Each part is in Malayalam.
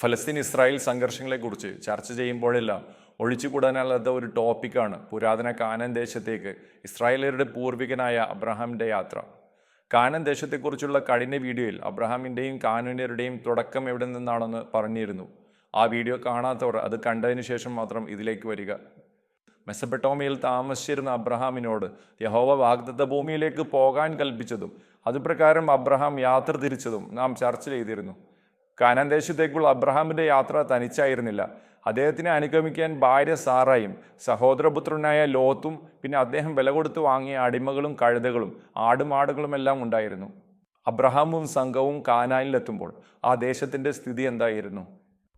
ഫലസ്തീൻ ഇസ്രായേൽ സംഘർഷങ്ങളെക്കുറിച്ച് ചർച്ച ചെയ്യുമ്പോഴെല്ലാം ഒഴിച്ചുകൂടാനല്ലാത്ത ഒരു ടോപ്പിക്കാണ് പുരാതന കാനൻ ദേശത്തേക്ക് ഇസ്രായേലരുടെ പൂർവികനായ അബ്രഹാമിന്റെ യാത്ര. കാനൻ ദേശത്തെക്കുറിച്ചുള്ള കഴിഞ്ഞ വീഡിയോയിൽ അബ്രഹാമിന്റെയും കാനൂന്യരുടെയും തുടക്കം എവിടെ നിന്നാണെന്ന് പറഞ്ഞിരുന്നു. ആ വീഡിയോ കാണാത്തവർ അത് കണ്ടതിന് ശേഷം മാത്രം ഇതിലേക്ക് വരിക. മെസ്സപ്പെട്ടോമയിൽ താമസിച്ചിരുന്ന അബ്രഹാമിനോട് യഹോവ വാഗ്ദത്ത ഭൂമിയിലേക്ക് പോകാൻ കൽപ്പിച്ചതും അതുപ്രകാരം അബ്രഹാം യാത്ര തിരിച്ചതും നാം ചർച്ച ചെയ്തിരുന്നു. കാനാൻ ദേശത്തേക്കുള്ള അബ്രഹാമിന്റെ യാത്ര തനിച്ചായിരുന്നില്ല. അദ്ദേഹത്തിനെ അനുഗമിക്കാൻ ഭാര്യ സാറായും സഹോദരപുത്രനായ ലോത്തും പിന്നെ അദ്ദേഹം വില കൊടുത്ത് വാങ്ങിയ അടിമകളും കഴുതകളും ആടുമാടുകളും എല്ലാം ഉണ്ടായിരുന്നു. അബ്രഹാമും സംഘവും കാനാനിലെത്തുമ്പോൾ ആ ദേശത്തിന്റെ സ്ഥിതി എന്തായിരുന്നു?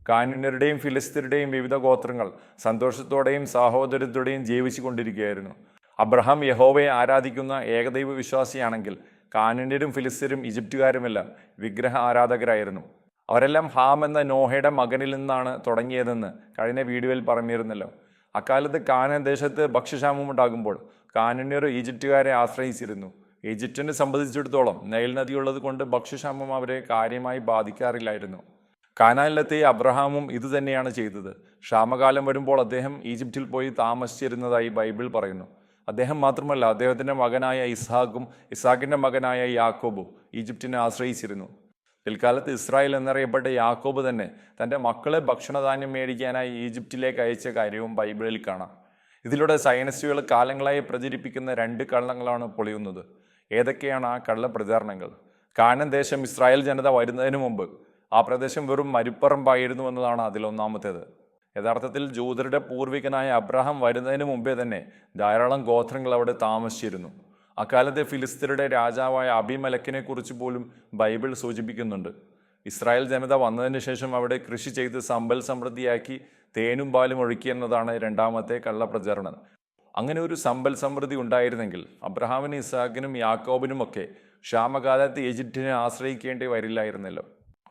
കാനിനരുടെയും ഫിലിസ്തീനരുടെയും വിവിധ ഗോത്രങ്ങൾ സന്തോഷത്തോടെയും സഹോദരത്തോടെയും ജീവിച്ചു കൊണ്ടിരിക്കുകയായിരുന്നു അബ്രഹാം യഹോവയെ ആരാധിക്കുന്ന ഏകദൈവ വിശ്വാസിയാണെങ്കിൽ കാനിനരും ഫിലിസ്തീനും ഈജിപ്തുകാരുമെല്ലാം വിഗ്രഹ ആരാധകരായിരുന്നു അവരെല്ലാം ഹാം എന്ന നോഹയുടെ മകനിൽ നിന്നാണ് തുടങ്ങിയതെന്ന് കഴിഞ്ഞ വീഡിയോയിൽ പറഞ്ഞിരുന്നല്ലോ. അക്കാലത്ത് കാനൻ ദേശത്ത് ഭക്ഷ്യക്ഷാമം ഉണ്ടാകുമ്പോൾ കാനുന്യർ ഈജിപ്റ്റുകാരെ ആശ്രയിച്ചിരുന്നു. ഈജിപ്റ്റിനെ സംബന്ധിച്ചിടത്തോളം നൈൽ നദിയുള്ളത് കൊണ്ട് ഭക്ഷ്യക്ഷാമം അവരെ കാര്യമായി ബാധിക്കാറില്ലായിരുന്നു. കാനാനിലെത്തിയ അബ്രഹാമും ഇതുതന്നെയാണ് ചെയ്തത്. ക്ഷാമകാലം വരുമ്പോൾ അദ്ദേഹം ഈജിപ്തിൽ പോയി താമസിച്ചിരുന്നതായി ബൈബിൾ പറയുന്നു. അദ്ദേഹം മാത്രമല്ല അദ്ദേഹത്തിന്റെ മകനായ ഇസ്ഹാഖും ഇസ്ഹാഖിന്റെ മകനായ യാക്കോബും ഈജിപ്തിനെ ആശ്രയിച്ചിരുന്നു. പിൽക്കാലത്ത് ഇസ്രായേൽ എന്നറിയപ്പെട്ട യാക്കോബ് തന്നെ തന്റെ മക്കളെ ഭക്ഷണധാന്യം മേടിക്കാനായി ഈജിപ്തിലേക്ക് അയച്ച കാര്യവും ബൈബിളിൽ കാണാം. ഇതിലൂടെ സയനിസ്റ്റുകൾ കാലങ്ങളായി പ്രചരിപ്പിക്കുന്ന രണ്ട് കള്ളങ്ങളാണ് പൊളിയുന്നത്. ഏതൊക്കെയാണ് ആ കള്ള പ്രചാരണങ്ങൾ കാനൻ ദേശം ഇസ്രായേൽ ജനത വരുന്നതിന് മുമ്പ് ആ പ്രദേശം വെറും മരുപ്പറമ്പായിരുന്നു എന്നതാണ് അതിലൊന്നാമത്തേത് യഥാർത്ഥത്തിൽ ജൂതരുടെ പൂർവികനായ അബ്രഹാം വരുന്നതിന് മുമ്പേ തന്നെ ധാരാളം ഗോത്രങ്ങൾ അവിടെ താമസിച്ചിരുന്നു. അക്കാലത്തെ ഫിലിസ്തീനയുടെ രാജാവായ അബിമലക്കിനെ കുറിച്ച് പോലും ബൈബിൾ സൂചിപ്പിക്കുന്നുണ്ട്. ഇസ്രായേൽ ജനത വന്നതിന് ശേഷം അവിടെ കൃഷി ചെയ്ത് സമ്പൽ സമൃദ്ധിയാക്കി തേനും പാലും ഒഴുക്കി എന്നതാണ് രണ്ടാമത്തെ കള്ളപ്രചാരണം. അങ്ങനെ ഒരു സമ്പൽ സമൃദ്ധി ഉണ്ടായിരുന്നെങ്കിൽ അബ്രഹാമിനും ഇസാഖിനും യാക്കോബിനുമൊക്കെ ക്ഷാമകാലത്ത് ഈജിപ്തിനെ ആശ്രയിക്കേണ്ടി വരില്ലായിരുന്നല്ലോ.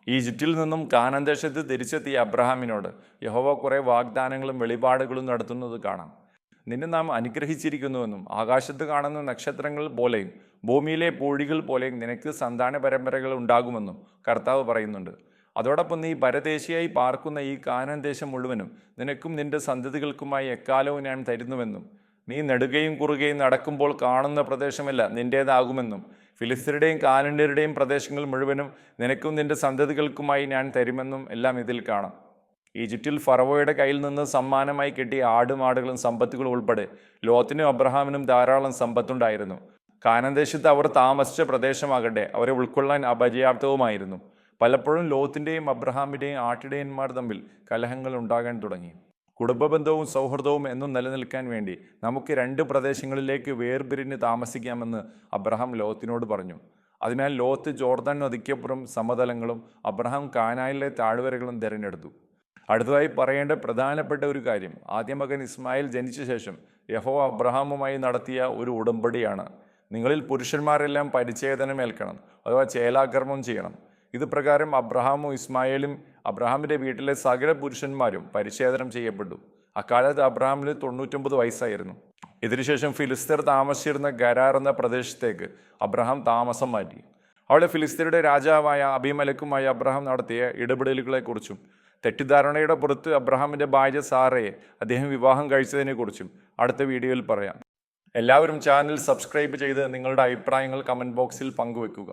ഈജിപ്തിൽ നിന്നും കാനന്ദേശത്ത് തിരിച്ചെത്തിയ അബ്രഹാമിനോട് യഹോവ കുറേ വാഗ്ദാനങ്ങളും വെളിപാടുകളും നടത്തുന്നത് കാണാം. നിന്നെ നാം അനുഗ്രഹിച്ചിരിക്കുന്നുവെന്നും ആകാശത്ത് കാണുന്ന നക്ഷത്രങ്ങൾ പോലെയും ഭൂമിയിലെ പൂഴികൾ പോലെയും നിനക്ക് സന്താന പരമ്പരകൾ ഉണ്ടാകുമെന്നും കർത്താവ് പറയുന്നുണ്ട്. അതോടൊപ്പം നീ പരദേശിയായി പാർക്കുന്ന ഈ കാനൻ ദേശം മുഴുവനും നിനക്കും നിന്റെ സന്തതികൾക്കുമായി എക്കാലവും ഞാൻ തരുന്നുവെന്നും നീ നെടുകയും കുറുകയും നടക്കുമ്പോൾ കാണുന്ന പ്രദേശമല്ല നിന്റേതാകുമെന്നും ഫിലിസ്തരുടെയും കാനന്യരുടെയും പ്രദേശങ്ങൾ മുഴുവനും നിനക്കും നിന്റെ സന്തതികൾക്കുമായി ഞാൻ തരുമെന്നും എല്ലാം ഇതിൽ കാണാം. ഈജിപ്തിൽ ഫറവോയുടെ കയ്യിൽ നിന്ന് സമ്മാനമായി കിട്ടിയ ആടുമാടുകളും സമ്പത്തുകളും ഉൾപ്പെടെ ലോത്തിനും അബ്രഹാമിനും ധാരാളം സമ്പത്തുണ്ടായിരുന്നു. കാനന്ദേശത്ത് അവർ താമസിച്ച പ്രദേശമാകട്ടെ അവരെ ഉൾക്കൊള്ളാൻ അപര്യാപ്തവുമായിരുന്നു. പലപ്പോഴും ലോത്തിന്റെയും അബ്രഹാമിന്റെയും ആട്ടിടയന്മാർ തമ്മിൽ കലഹങ്ങൾ ഉണ്ടാകാൻ തുടങ്ങി. കുടുംബബന്ധവും സൗഹൃദവും എന്നും നിലനിൽക്കാൻ വേണ്ടി നമുക്ക് രണ്ട് പ്രദേശങ്ങളിലേക്ക് വേർപിരിഞ്ഞ് താമസിക്കാമെന്ന് അബ്രഹാം ലോത്തിനോട് പറഞ്ഞു. അതിനാൽ ലോത്ത് ജോർദാൻ നദിക്കപ്പുറം സമതലങ്ങളും അബ്രഹാം കാനായിലെ താഴ്വരകളും തിരഞ്ഞെടുത്തു. അടുത്തതായി പറയേണ്ട പ്രധാനപ്പെട്ട ഒരു കാര്യം ആദ്യ മകൻ ഇസ്മായിൽ ജനിച്ച ശേഷം യഹോ അബ്രഹാമുമായി നടത്തിയ ഒരു ഉടമ്പടിയാണ്. നിങ്ങളിൽ പുരുഷന്മാരെല്ലാം പരിചേതനമേൽക്കണം അഥവാ ചേലാകർമ്മം ചെയ്യണം. ഇത് പ്രകാരം അബ്രഹാമും ഇസ്മായിലും അബ്രഹാമിന്റെ വീട്ടിലെ സകല പുരുഷന്മാരും പരിച്ഛേദനം ചെയ്യപ്പെട്ടു. അക്കാലത്ത് അബ്രഹാമിന് തൊണ്ണൂറ്റൊമ്പത് വയസ്സായിരുന്നു. ഇതിനുശേഷം ഫിലിസ്തീർ താമസിച്ചിരുന്ന ഗരാർ എന്ന പ്രദേശത്തേക്ക് അബ്രഹാം താമസം മാറ്റി. അവിടെ ഫിലിസ്തീനയുടെ രാജാവായ അബിമലക്കുമായി അബ്രഹാം നടത്തിയ ഇടപെടലുകളെക്കുറിച്ചും തെറ്റിദ്ധാരണയുടെ പുറത്ത് അബ്രഹാമിന്റെ ഭാര്യ സാറയെ അദ്ദേഹം വിവാഹം കഴിച്ചതിനെക്കുറിച്ചും അടുത്ത വീഡിയോയിൽ പറയാം. എല്ലാവരും ചാനൽ സബ്സ്ക്രൈബ് ചെയ്ത് നിങ്ങളുടെ അഭിപ്രായങ്ങൾ കമന്റ് ബോക്സിൽ പങ്കുവെക്കുക